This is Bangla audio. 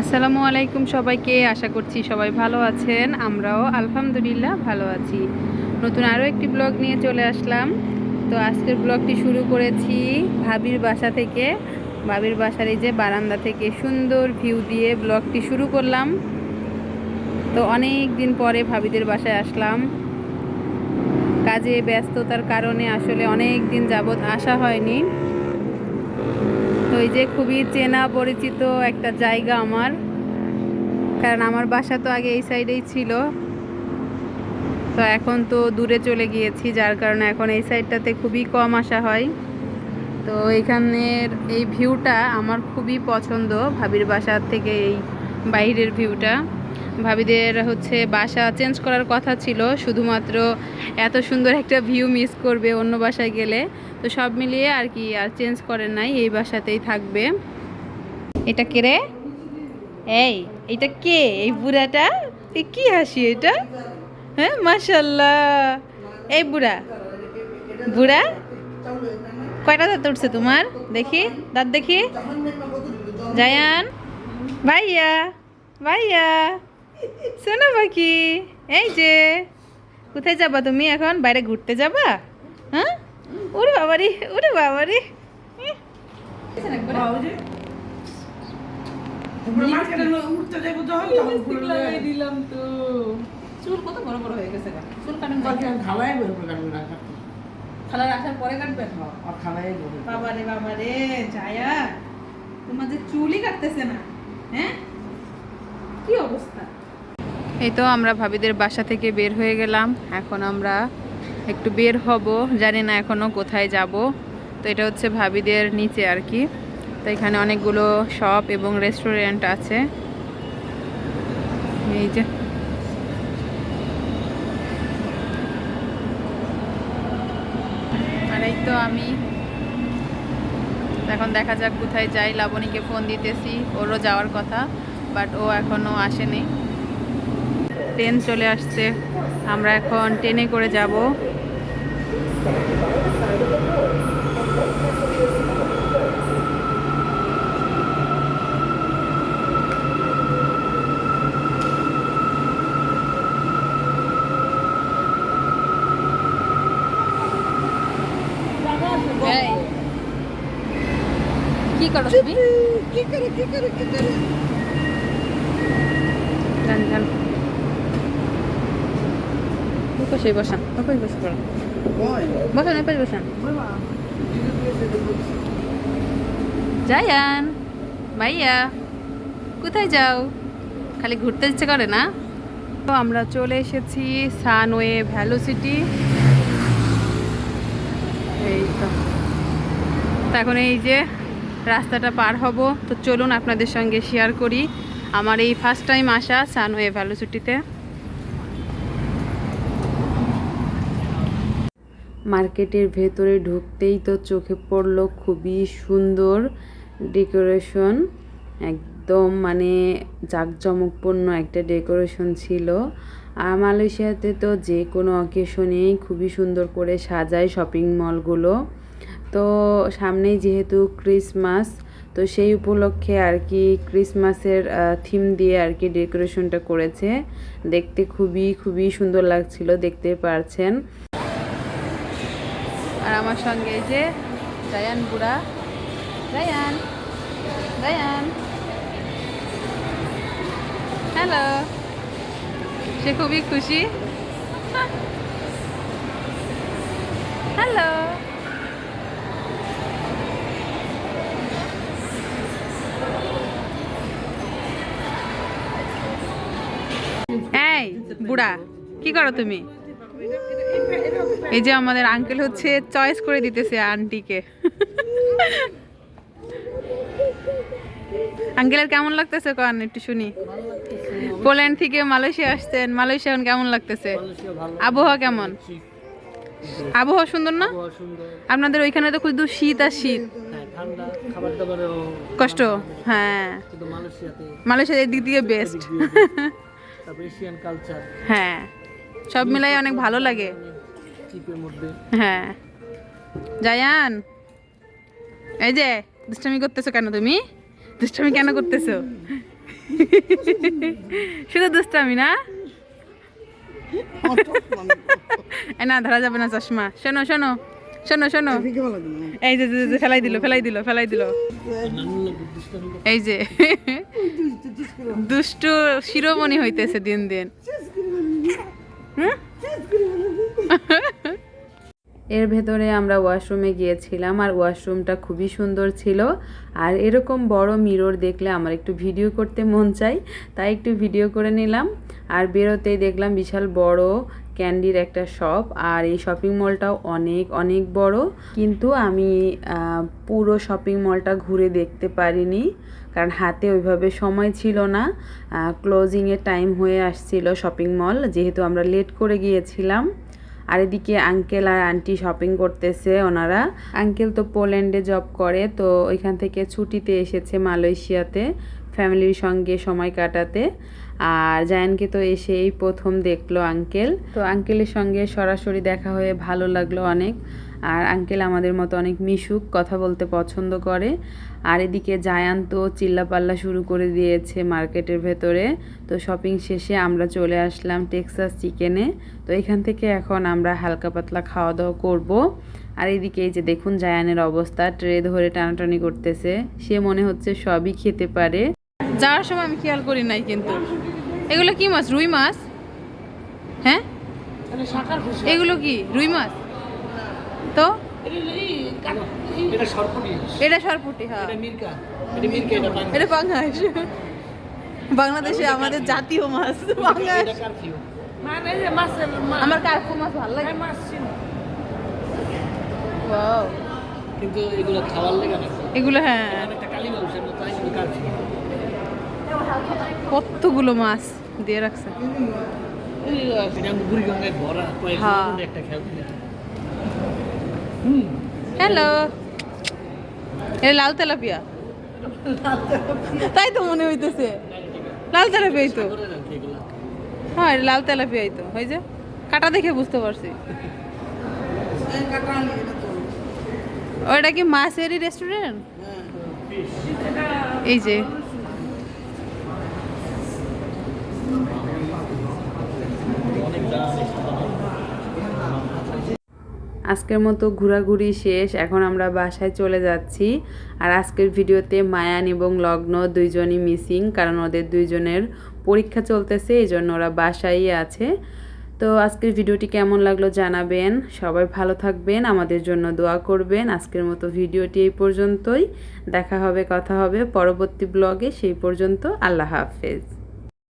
আসসালামু আলাইকুম সবাইকে, আশা করছি সবাই ভালো আছেন। আমরাও আলহামদুলিল্লাহ ভালো আছি। নতুন আরও একটি ব্লগ নিয়ে চলে আসলাম। তো আজকের ব্লগটি শুরু করেছি ভাবির বাসা থেকে। ভাবির বাসার এই যে বারান্দা থেকে সুন্দর ভিউ দিয়ে ব্লগটি শুরু করলাম। তো অনেক দিন পরে ভাবিদের বাসায় আসলাম। কাজে ব্যস্ততার কারণে আসলে অনেক দিন যাবৎ আসা হয়নি। তো এই যে খুবই চেনা পরিচিত একটা জায়গা আমার। কারণ আমার বাসা তো আগে এই সাইডেই ছিল। তো এখন তো দূরে চলে গিয়েছি, যার কারণে এখন এই সাইডটাতে খুবই কম আসা হয়। তো এখানের এই ভিউটা আমার খুবই পছন্দ, ভাবির বাসার থেকে এই বাইরের ভিউটা। ভাবিদের হচ্ছে বাসা চেঞ্জ করার কথা ছিল, শুধুমাত্র এত সুন্দর একটা ভিউ মিস করবে অন্য বাসায় গেলে। তো সব মিলিয়ে আর কি আর চেঞ্জ করেন নাই, এই বাসাতেই থাকবে। এটা কে রে? এই, এটা কে? এই বুড়াটা? কি হাসি এটা? হ্যাঁ মাশাল্লাহ। এই বুড়া। বুড়া? কয়টা দাঁত উঠছে তোমার? দেখি, দাঁত দেখি। জায়ান? ভাইয়া ভাইয়া। শোনো বাকি এই যে কোথায় যাবা তুমি এখন? বাইরে ঘুরতে যাবা? হ্যাঁ? ওরে বাবারি ওরে বাবারি। ইহ। দিলাম তো। চুল কত বড় বড় হয়ে গেছে চুল কাটেন খালার আসার পরে কাটবেন বাবারে বাবারে জায়া। তোমার যে চুলই কাটতেছে না হ্যাঁ? এই তো আমরা ভাবিদের বাসা থেকে বের হয়ে গেলাম। এখন আমরা একটু বের হব। জানি না এখনও কোথায় যাব। তো এটা হচ্ছে ভাবিদের নিচে আর কি। তো এখানে অনেকগুলো শপ এবং রেস্টুরেন্ট আছে। এই যে। আর এই তো আমি। এখন দেখা যাক কোথায় যাই। লাবণীকে ফোন দিতেছি। ওরও যাওয়ার কথা বাট ও এখনও আসেনি। ট্রেন চলে আসছে। আমরা এখন ট্রেনে করে যাব। কি করো তুমি? যান জায়ান ভাইয়া কোথায় যাও? খালি ঘুরতে ইচ্ছে করে না? তো আমরা চলে এসেছি সানওয়ে ভ্যালোসিটি এই তো। তো এখন এই যে রাস্তাটা পার হব। তো চলুন আপনাদের সঙ্গে শেয়ার করি। আমার এই ফার্স্ট টাইম আসা সানওয়ে ভ্যালোসিটিতে মার্কেটের ভেতরে ঢুকতেই তো চোখে পড়ল খুবই সুন্দর ডেকোরেশন। একদম মানে জাঁকজমকপূর্ণ একটা ডেকোরেশন ছিল। আর মালয়েশিয়াতে তো যে কোনো অকেশনেই খুবই সুন্দর করে সাজায় শপিং মলগুলো। তো সামনেই যেহেতু ক্রিসমাস, তো সেই উপলক্ষে আর কি ক্রিসমাসের থিম দিয়ে আর কি ডেকোরেশনটা করেছে। দেখতে খুবই খুবই সুন্দর লাগছিল, দেখতে পারছেন। আমার সঙ্গে যে জায়ান বুড়া। জায়ান জায়ান হ্যালো সে খুবই খুশি। হ্যালো বুড়া, কি করো তুমি? এই যে আমাদের আঙ্কেল হচ্ছে চয়েস করে দিতেছে আন্টিকে আঙ্কেলের কেমন লাগতেছে কন একটু শুনি? পোল্যান্ড থেকে মালয়েশিয়া আসছেন মালয়েশিয়া কেমন লাগতেছে? আবহাওয়া কেমন? আবহাওয়া সুন্দর না? আপনাদের ওইখানে তো শুধু শীত আর শীত। দাবারেও কষ্ট হ্যাঁ। মালয়েশিয়ার দিক দিয়ে বেস্ট হ্যাঁ সব মিলাই অনেক ভালো লাগে। হ্যাঁ। জায়ান এই যে দুষ্টামি করতেছো কেন তুমি? দুষ্টামি কেন করতেছো? শুধু দুষ্টামি না? না ধরা যাবে না চশমা। শোনো শোনো শোনো শোনো। এই যে, ফেলাই দিল ফেলাই দিল ফেলাই দিল। এই যে দুষ্টু শিরোমণি হইতেছে দিন দিন। হুম? এর ভেতরে আমরা ওয়াশরুমে গিয়েছিলাম আর ওয়াশরুমটা খুবই সুন্দর ছিল। আর এরকম বড় মিরর দেখলে আমার একটু ভিডিও করতে মন চাই, তাই একটু ভিডিও করে নিলাম। আর বেরোতেই দেখলাম বিশাল বড় ক্যান্ডির একটা শপ আর এই শপিং মলটাও অনেক অনেক বড়। কিন্তু আমি পুরো শপিং মলটা ঘুরে দেখতে পারিনি, কারণ হাতে ওইভাবে সময় ছিল না। ক্লোজিংয়ের টাইম হয়ে আসছিল শপিং মল, যেহেতু আমরা লেট করে গিয়েছিলাম। আর এদিকে আঙ্কেল আর আন্টি শপিং করতেছে ওনারা। আঙ্কেল তো পোল্যান্ডে জব করে, তো ওইখান থেকে ছুটিতে এসেছে মালয়েশিয়াতে ফ্যামিলির সঙ্গে সময় কাটাতে। আর জায়ানকে তো এসেই প্রথম দেখল আঙ্কেল তো আঙ্কেলের সঙ্গে সরাসরি দেখা হয়ে ভালো লাগল অনেক। আর আঙ্কেল আমাদের মতো অনেক মিশুক কথা বলতে পছন্দ করে। আর এদিকে জায়ান তো চিল্লাপাল্লা শুরু করে দিয়েছে মার্কেটের ভেতরে। তো শপিং শেষে আমরা চলে আসলাম টেক্সাস চিকেনে তো এখান থেকে এখন আমরা হালকা পাতলা খাওয়া দাওয়া করব। আর এদিকে এই যে দেখুন জায়ানের অবস্থা ট্রে ধরে টানাটানি করতেছে। সে মনে হচ্ছে সবই খেতে পারে। যাওয়ার সময় আমি খেয়াল করি নাই কিন্তু। এগুলো কি মাছ? রুই মাছ? হ্যাঁ? এগুলো কি? রুই মাছ? তো? এটা সরপুটি হ্যাঁ। এটা পাঙ্গাস বাংলাদেশে। আমাদের জাতীয় মাছ। পাঙ্গাস আমার কার্পু মাছ ভালো লাগে। Wow. কিন্তু এগুলো খাওয়ার লেগে না এগুলো হ্যাঁ। হয় কতগুলো মাছ দিয়ে রাখছে। হ্যাঁ। একটা হ্যালো এটা লাল তেলাপিয়া। তাই তো মনে হইতেছে। লাল তেলাপিয়াই তো। হ্যাঁ এটা লাল তেলাপিয়াই তো। হয় যে কাটা দেখে বুঝতে পারছি। ওটা কি মাছেরই রেস্টুরেন্ট এই যে। আজকের মতো ঘোরাঘুরি শেষ, এখন আমরা বাসায় চলে যাচ্ছি। আর আজকের ভিডিওতে মায়ান এবং লগ্ন দুইজনই মিসিং, কারণ ওদের দুইজনের পরীক্ষা চলতেছে এই জন্য ওরা বাসায়ই আছে। তো আজকের ভিডিওটি কেমন লাগল জানাবেন। সবাই ভালো থাকবেন, আমাদের জন্য দোয়া করবেন। আজকের মতো ভিডিওটি এই পর্যন্তই। দেখা হবে, কথা হবে পরবর্তী ব্লগে। সেই পর্যন্ত আল্লাহ হাফেজ।